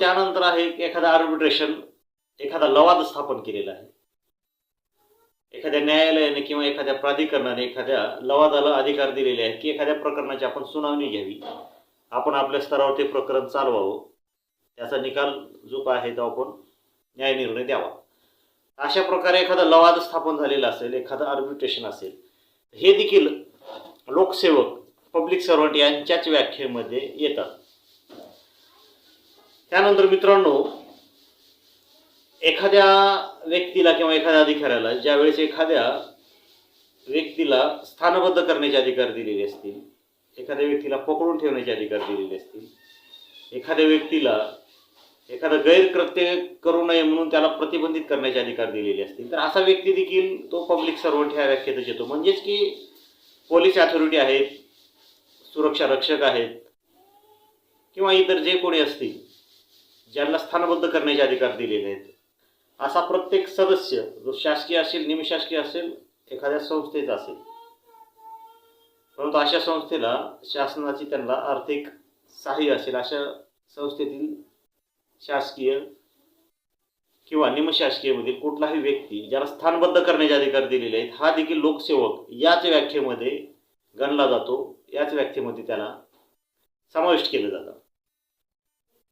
त्यानंतर आहे की एखादा आर्बिट्रेशन एखादा लवाद स्थापन केलेला आहे. एखाद्या न्यायालयाने किंवा एखाद्या प्राधिकरणाने एखाद्या लवादाला अधिकार दिलेले आहेत की एखाद्या प्रकरणाची आपण सुनावणी घ्यावी. आपण आपल्या स्तरावर ते प्रकरण चालवावं. त्याचा निकाल जो काय आहे तो आपण न्यायनिर्णय द्यावा. अशा प्रकारे एखादा लवाद स्थापन झालेला असेल एखादं आर्बिट्रेशन असेल हे देखील लोकसेवक पब्लिक सर्वंट यांच्याच व्याख्येमध्ये येतात. त्यानंतर मित्रांनो एखाद्या व्यक्तीला किंवा एखाद्या अधिकाऱ्याला ज्यावेळेस एखाद्या व्यक्तीला स्थानबद्ध करण्याचे अधिकार दिलेले असतील एखाद्या व्यक्तीला पकडून ठेवण्याचे अधिकार दिलेले असतील एखाद्या व्यक्तीला एखादं गैरकृत्य करू नये म्हणून त्याला प्रतिबंधित करण्याचे अधिकार दिलेले असतील तर असा व्यक्ती देखील तो पब्लिक सर्वंट ह्या व्याख्येतच येतो. म्हणजेच की पोलीस अथॉरिटी आहेत सुरक्षा रक्षक आहेत किंवा इतर जे कोणी असतील ज्यांना स्थानबद्ध करण्याचे अधिकार दिलेले आहेत असा प्रत्येक सदस्य जो शासकीय असेल निमशासकीय असेल एखाद्या संस्थेचा असेल. परंतु अशा संस्थेला शासनाची त्यांना आर्थिक सहाय्य असेल अशा संस्थेतील शासकीय किंवा निमशासकीयमधील कुठलाही व्यक्ती ज्याला स्थानबद्ध करण्याचे अधिकार दिलेले आहेत हा देखील लोकसेवक याच व्याख्येमध्ये गणला जातो. याच व्याख्येमध्ये त्याला समाविष्ट केलं जातं.